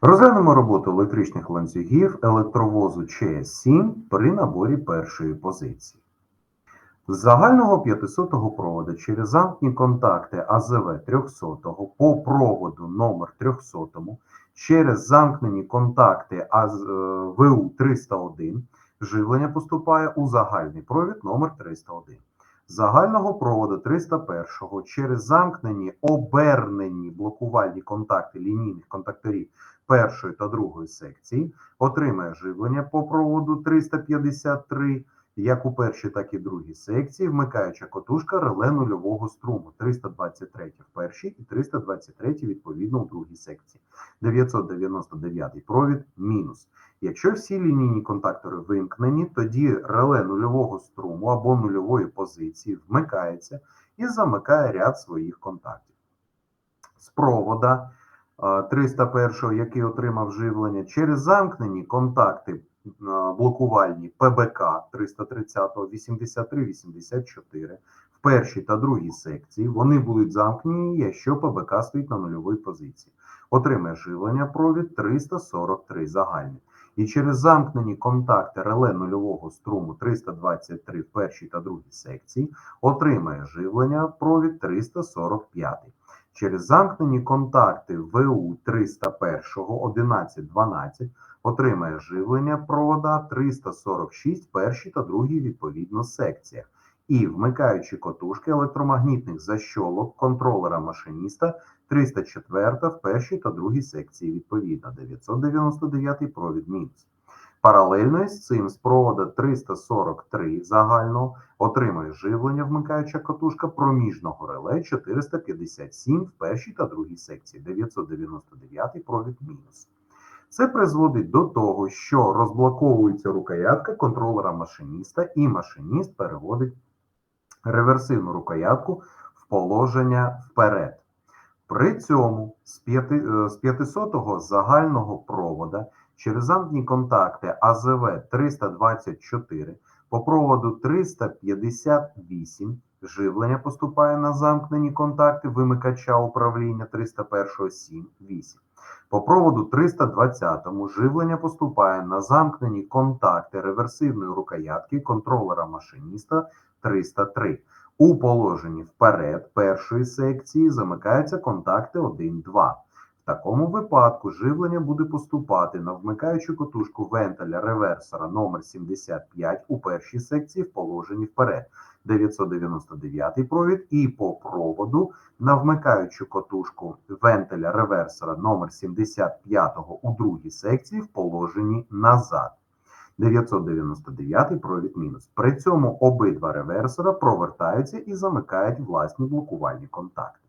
Розглянемо роботу електричних ланцюгів електровозу ЧС-7 при наборі першої позиції. З загального 500-го проводу через замкні контакти АЗВ 300 по проводу номер 300 через замкнені контакти е, ВУ 301 живлення поступає у загальний провід номер 301. Загального проводу 301 через замкнені обернені блокувальні контакти лінійних контакторів першої та другої секції отримає живлення по проводу 353 як у першій, так і другій секції, вмикаюча котушка реле нульового струму 323 в першій і 323 відповідно у другій секції. 999 провід мінус. Якщо всі лінійні контактори вимкнені, тоді реле нульового струму або нульової позиції вмикається і замикає ряд своїх контактів. З провода е, 301, який отримав живлення, через замкнені контакти блокувальні ПБК 330, 83, 84 в першій та другій секції вони будуть замкнені, якщо ПБК стоїть на нульовій позиції. Отримає живлення провід 343 загальний. І через замкнені контакти реле нульового струму 323 в першій та другій секції отримає живлення провід 345. Через замкнені контакти ВУ 301 11 12 отримає живлення провода 346 в першій та другій відповідно секціях. І вмикаючи котушки електромагнітних защолок контролера машиніста 304 в першій та другій секції відповідно 999 провід мінус. Паралельно з цим з провода 343 загального отримує живлення вмикаюча котушка проміжного реле 457 в першій та другій секції 999 провід мінус. Це призводить до того, що розблоковується рукоятка контролера машиніста, і машиніст переводить реверсивну рукоятку в положення вперед. При цьому з 5 е, 500-го загального провода через замкні контакти АЗВ 324 по проводу 358 живлення поступає на замкнені контакти вимикача управління 301 7 8. По проводу 320 живлення поступає на замкнені контакти реверсивної рукоятки контролера машиніста 303. У положенні вперед першої секції замикаються контакти 1-2. В такому випадку живлення буде поступати на вмикаючу котушку вентиля реверсора номер 75 у першій секції в положенні вперед 999 провід і по проводу на вмикаючу котушку вентиля реверсора номер 75 у другій секції в положенні назад. 999 провід мінус. При цьому обидва реверсора провертаються і замикають власні блокувальні контакти.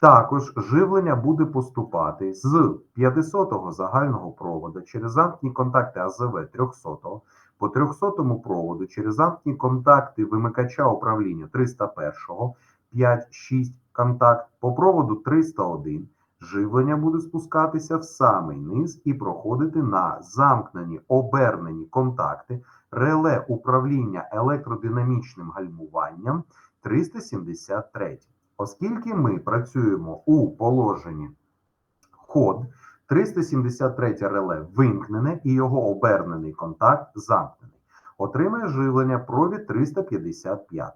Також живлення буде поступати з 500-го загального проводу через замкні контакти АЗВ 300 по 300-му проводу через замкні контакти вимикача управління 301-го 5-6 контакт по проводу 301 живлення буде спускатися в самий низ і проходити на замкнені обернені контакти реле управління електродинамічним гальмуванням 373. Оскільки ми працюємо у положенні ход, 373 реле вимкнене і його обернений контакт замкнений. Отримає живлення провід 355.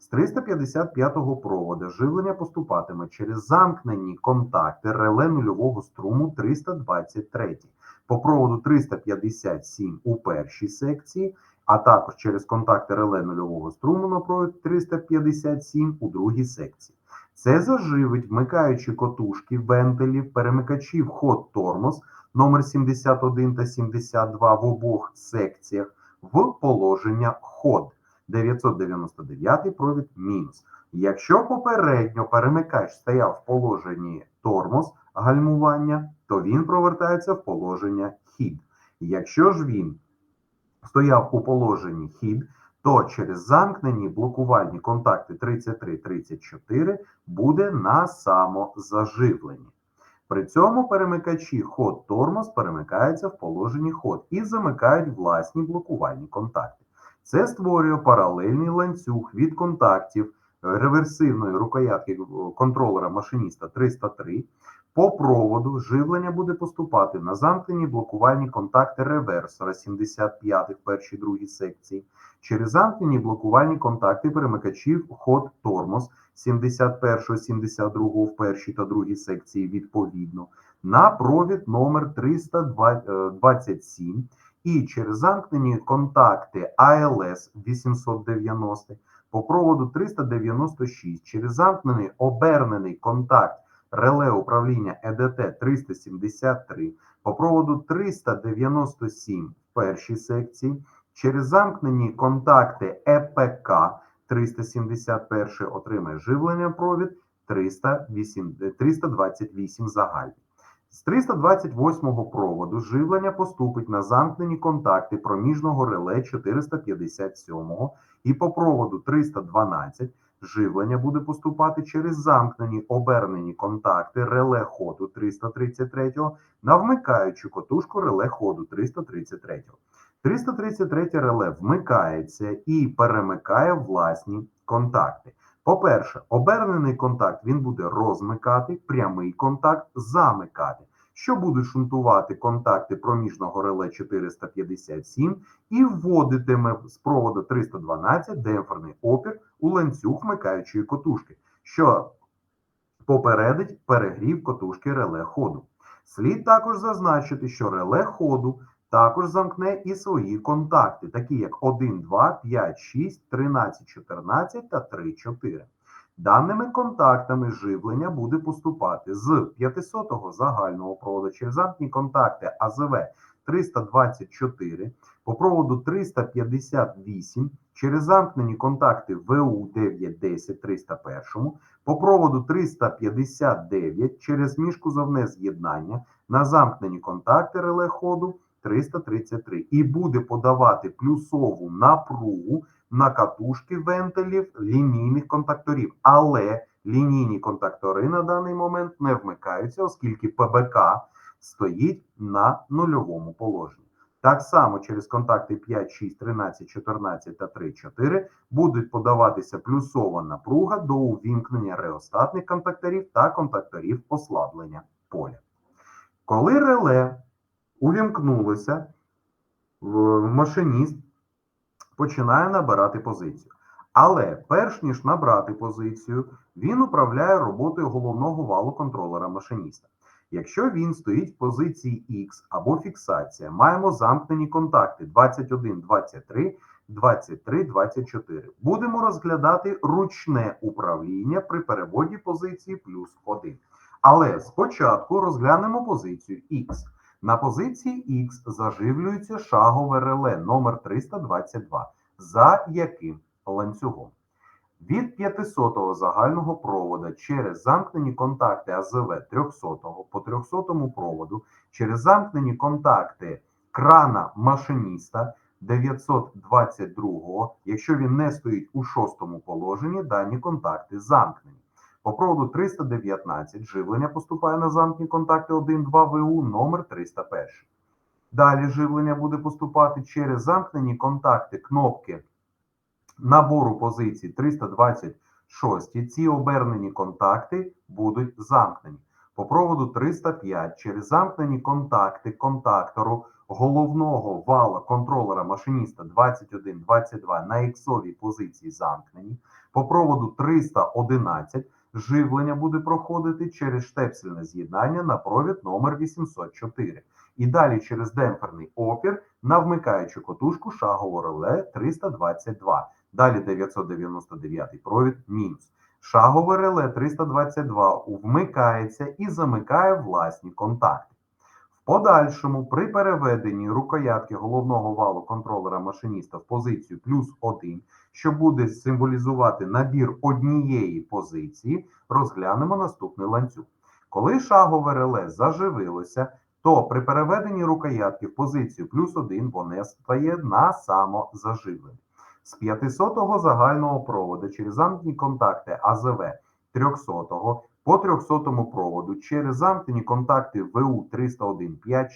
З 355 проводу живлення поступатиме через замкнені контакти реле нульового струму 323 по проводу 357 у першій секції, а також через контакти реле нульового струму на провід 357 у другій секції. Це заживить вмикаючи котушки вентилів, перемикачів ход тормоз номер 71 та 72 в обох секціях в положення ход. 999 провід мінус. Якщо попередньо перемикач стояв в положенні тормоз гальмування, то він провертається в положення хід. Якщо ж він стояв у положенні хід, то через замкнені блокувальні контакти 33-34 буде на самозаживленні. При цьому перемикачі ход тормоз перемикаються в положенні ход і замикають власні блокувальні контакти. Це створює паралельний ланцюг від контактів реверсивної рукоятки контролера машиніста 303 По проводу живлення буде поступати на замкнені блокувальні контакти реверсора 75 в першій другій секції, через замкнені блокувальні контакти перемикачів ход тормоз 71 72 в першій та другій секції відповідно, на провід номер 327 і через замкнені контакти АЛС 890 по проводу 396 через замкнений обернений контакт реле управління ЕДТ 373 по проводу 397 в першій секції, через замкнені контакти ЕПК 371 отримає живлення провід 308, 328 загальний. З 328-го проводу живлення поступить на замкнені контакти проміжного реле 457-го і по проводу 312 живлення буде поступати через замкнені обернені контакти реле ходу 333 на вмикаючу котушку реле ходу 333-го. 333 реле вмикається і перемикає власні контакти. По-перше, обернений контакт він буде розмикати, прямий контакт замикати, що буде шунтувати контакти проміжного реле 457 і вводитиме з проводу 312 демпферний опір у ланцюг вмикаючої котушки, що попередить перегрів котушки реле ходу. Слід також зазначити, що реле ходу також замкне і свої контакти, такі як 1, 2, 5, 6, 13, 14 та 3, 4. Даними контактами живлення буде поступати з 500-го загального проводу через замкні контакти АЗВ 324 по проводу 358 через замкнені контакти ВУ 910 301 по проводу 359 через міжкузовне з'єднання на замкнені контакти реле ходу 333 і буде подавати плюсову напругу на катушки вентилів лінійних контакторів. Але лінійні контактори на даний момент не вмикаються, оскільки ПБК стоїть на нульовому положенні. Так само через контакти 5, 6, 13, 14 та 3, 4 будуть подаватися плюсова напруга до увімкнення реостатних контакторів та контакторів ослаблення поля. Коли реле увімкнулося, в- машиніст починає набирати позицію. Але перш ніж набрати позицію, він управляє роботою головного валу контролера машиніста. Якщо він стоїть в позиції X або фіксація, маємо замкнені контакти 21, 23, 23, 24. Будемо розглядати ручне управління при переводі позиції плюс 1. Але спочатку розглянемо позицію X. На позиції X заживлюється шагове реле номер 322, за яким ланцюгом. Від 500-го загального провода через замкнені контакти АЗВ 300-го по 300 проводу, через замкнені контакти крана машиніста 922-го, якщо він не стоїть у шостому положенні, дані контакти замкнені. По проводу 319 живлення поступає на замкні контакти 1-2 ВУ номер 301. Далі живлення буде поступати через замкнені контакти кнопки набору позицій 326. Ці обернені контакти будуть замкнені. По проводу 305 через замкнені контакти контактору головного вала контролера машиніста 21-22 на іксовій позиції замкнені. По проводу 311 живлення буде проходити через штепсельне з'єднання на провід номер 804. І далі через демпферний опір на вмикаючу котушку шагового реле 322. Далі 999 провід мінус. Шагове реле 322 вмикається і замикає власні контакти. Подальшому, при переведенні рукоятки головного валу контролера машиніста в позицію плюс 1, що буде символізувати набір однієї позиції, розглянемо наступний ланцюг. Коли шагове реле заживилося, то при переведенні рукоятки в позицію плюс 1 воно стає на самозаживлення. З 500-го загального проводу через замкнені контакти АЗВ 300-го по 300-му проводу через замкнені контакти ВУ 301-5-6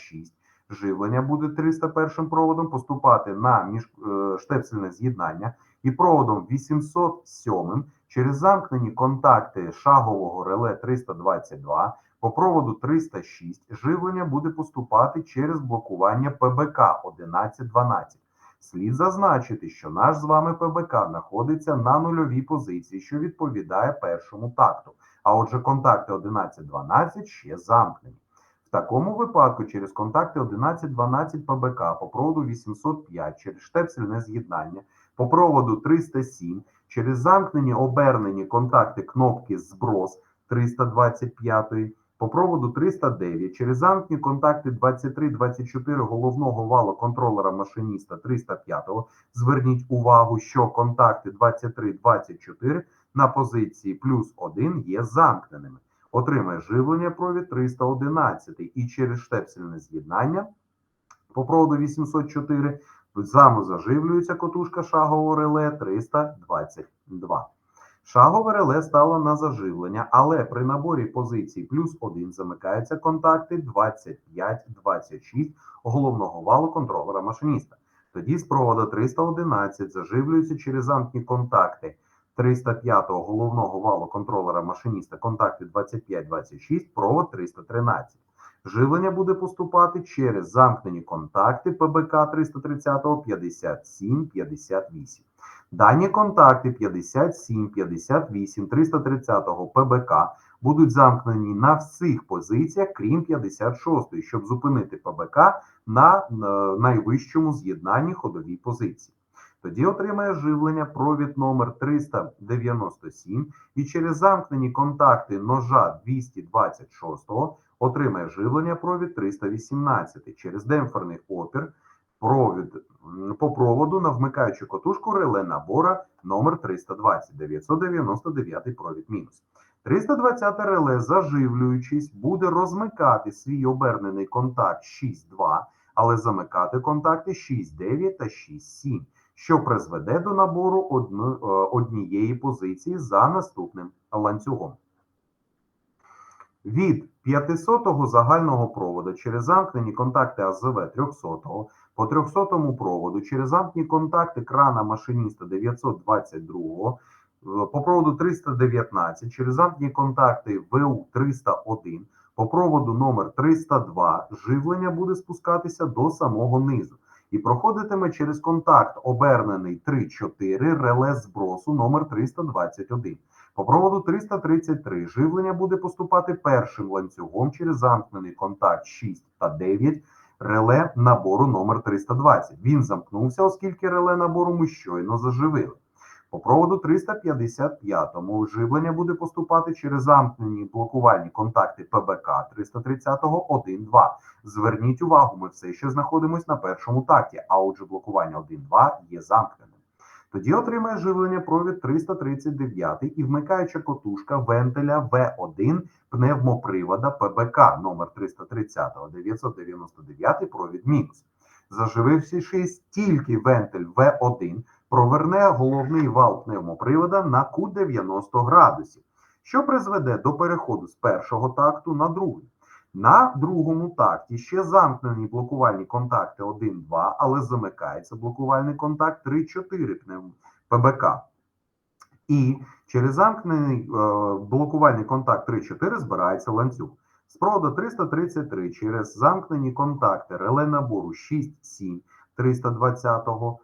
живлення буде 301 проводом поступати на міжштепсельне з'єднання і проводом 807 через замкнені контакти шагового реле 322 По проводу 306 живлення буде поступати через блокування ПБК 1112. Слід зазначити, що наш з вами ПБК знаходиться на нульовій позиції, що відповідає першому такту. А отже, контакти 1112 ще замкнені. В такому випадку через контакти 1112 ПБК по проводу 805 через штепсельне з'єднання, по проводу 307 через замкнені обернені контакти кнопки зброс 325, по проводу 309 через замкнені контакти 23-24 головного валу контролера машиніста 305. Зверніть увагу, що контакти 23-24 на позиції плюс 1 є замкненими. Отримає живлення провід 311 і через штепсельне з'єднання по проводу 804 самозаживлюється котушка шагового реле 322. Шагове реле стало на заживлення, але при наборі позицій плюс 1 замикаються контакти 25-26 головного валу контролера машиніста. Тоді з проводу 311 заживлюються через замкні контакти 305 головного валу контролера машиніста контакти 25-26, провод 313. Живлення буде поступати через замкнені контакти ПБК 330 57-58. Дані контакти 57, 58, 330 ПБК будуть замкнені на всіх позиціях, крім 56, щоб зупинити ПБК на е, найвищому з'єднанні ходовій позиції. Тоді отримає живлення провід номер 397 і через замкнені контакти ножа 226 отримає живлення провід 318 через демпферний опір провід по проводу на вмикаючу котушку реле набора номер 320, 999 провід мінус. 320 реле, заживлюючись, буде розмикати свій обернений контакт 6.2, але замикати контакти 6.9 та 6.7, що призведе до набору е, однієї позиції за наступним ланцюгом. Від 500-го загального проводу через замкнені контакти АЗВ 300-го по 300-му проводу через замкнені контакти крана машиніста 922-го е, по проводу 319 через замкнені контакти ВУ 301 по проводу номер 302 живлення буде спускатися до самого низу і проходитиме через контакт обернений 3-4 реле збросу номер 321. По проводу 333 живлення буде поступати першим ланцюгом через замкнений контакт 6 та 9 реле набору номер 320. Він замкнувся, оскільки реле набору ми щойно заживили. По проводу 355-му живлення буде поступати через замкнені блокувальні контакти ПБК 330 1-2. Зверніть увагу, ми все ще знаходимося на першому такті, а отже блокування 1-2 є замкненим. Тоді отримає живлення провід 339 і вмикаюча котушка вентиля В1 пневмопривода ПБК номер 330 999 провід мінус. Заживившись тільки вентиль В1 проверне головний вал пневмопривода на кут 90 градусів, що призведе до переходу з першого такту на другий. На другому такті ще замкнені блокувальні контакти 1-2, але замикається блокувальний контакт 3-4 ПБК. І через замкнений е, блокувальний контакт 3-4 збирається ланцюг. З проводу 333 через замкнені контакти реле набору 6-7 320-го е,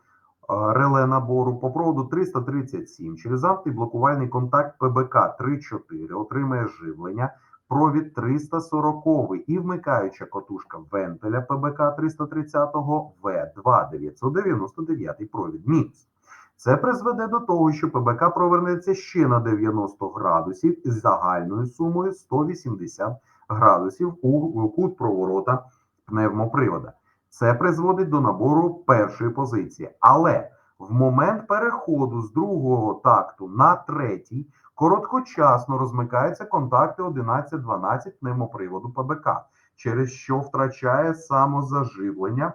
реле набору по проводу 337 через замкнений блокувальний контакт ПБК 3-4 отримає живлення провід 340 і вмикаюча котушка вентиля ПБК 330 В2 999 провід мінус. Це призведе до того, що ПБК провернеться ще на 90 градусів із загальною сумою 180 градусів у кут проворота пневмопривода. Це призводить до набору першої позиції. Але в момент переходу з другого такту на третій короткочасно розмикаються контакти 11-12 пневмоприводу ПБК, через що втрачає самозаживлення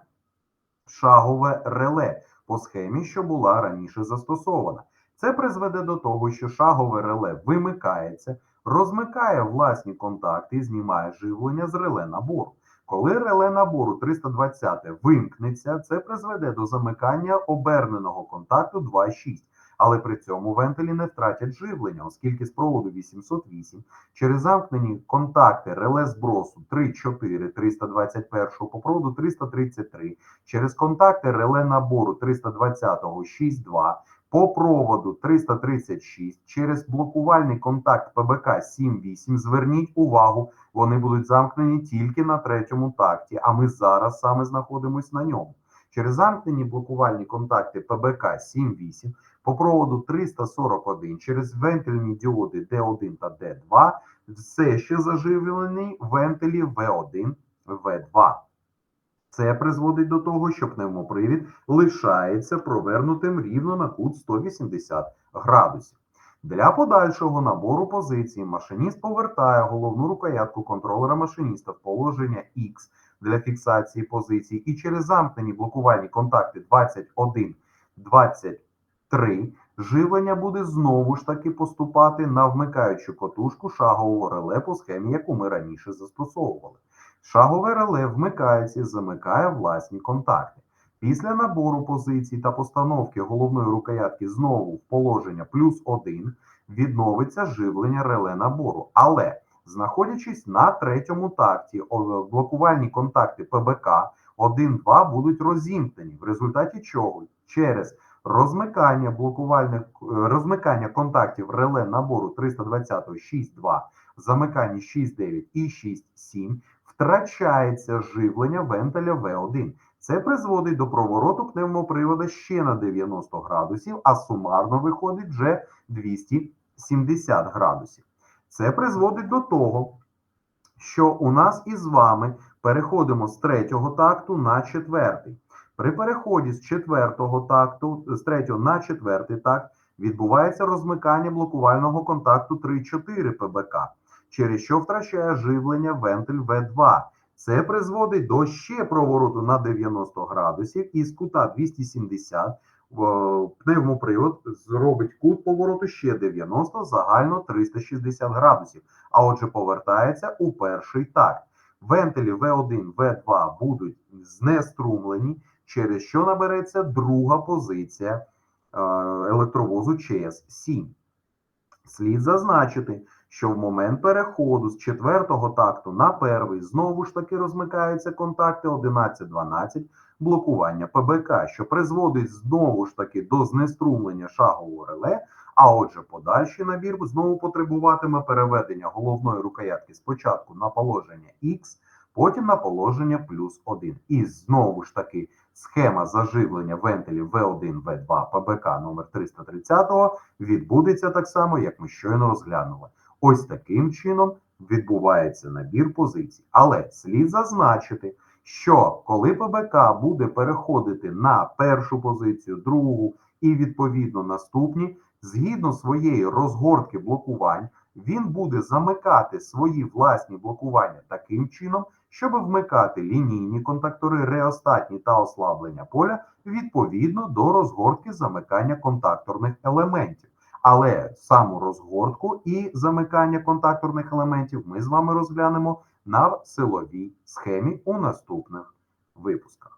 шагове реле по схемі, що була раніше застосована. Це призведе до того, що шагове реле вимикається, розмикає власні контакти і знімає живлення з реле набору. Коли реле набору 320 вимкнеться, це призведе до замикання оберненого контакту 2.6, але при цьому вентилі не втратять живлення, оскільки з проводу 808 через замкнені контакти реле збросу 3,4 321 по проводу 333, через контакти реле набору 320 6,2 по проводу 336 через блокувальний контакт ПБК 7.8. Зверніть увагу, вони будуть замкнені тільки на третьому такті, а ми зараз саме знаходимося на ньому. Через замкнені блокувальні контакти ПБК 7.8 по проводу 341 через вентильні діоди D1 та D2 все ще заживлені вентилі V1, V2. Це призводить до того, що пневмопривід лишається провернутим рівно на кут 180 градусів. Для подальшого набору позицій машиніст повертає головну рукоятку контролера машиніста в положення X для фіксації позицій і через замкнені блокувальні контакти 21, 23 живлення буде знову ж таки поступати на вмикаючу котушку шагового реле по схемі, яку ми раніше застосовували. Шагове реле вмикається і замикає власні контакти. Після набору позицій та постановки головної рукоятки знову в положення плюс 1 відновиться живлення реле набору. Але, знаходячись на третьому такті, блокувальні контакти ПБК 1-2 будуть розімкнені, в результаті чого через розмикання блокувальних розмикання контактів реле набору 320 6.2, замикання 6.9 і 6.7 втрачається живлення вентиля В1. Це призводить до провороту пневмопривода ще на 90 градусів, а сумарно виходить вже 270 градусів. Це призводить до того, що у нас із вами переходимо з третього такту на четвертий. При переході з четвертого такту, з третього на четвертий такт, відбувається розмикання блокувального контакту 3-4 ПБК, через що втрачає живлення вентиль В2. Це призводить до ще провороту на 90 градусів і з кута 270 в- пневмопривод зробить кут повороту ще 90, загально 360 градусів. А отже, повертається у перший такт. Вентилі В1, В2 будуть знеструмлені, через що набереться друга позиція е, електровозу ЧС-7. Слід зазначити, що в момент переходу з четвертого такту на перший знову ж таки розмикаються контакти 11-12 блокування ПБК, що призводить знову ж таки до знеструмлення шагового реле, а отже, подальший набір знову потребуватиме переведення головної рукоятки спочатку на положення X, потім на положення плюс 1. І знову ж таки схема заживлення вентилів V1, V2 ПБК номер 330 відбудеться так само, як ми щойно розглянули. Ось таким чином відбувається набір позицій. Але слід зазначити, що коли ПБК буде переходити на першу позицію, другу і відповідно наступні, згідно своєї розгортки блокувань, він буде замикати свої власні блокування таким чином, щоб вмикати лінійні контактори, реостатні та ослаблення поля відповідно до розгортки замикання контакторних елементів. Але саму розгортку і замикання контакторних елементів ми з вами розглянемо на силовій схемі у наступних випусках.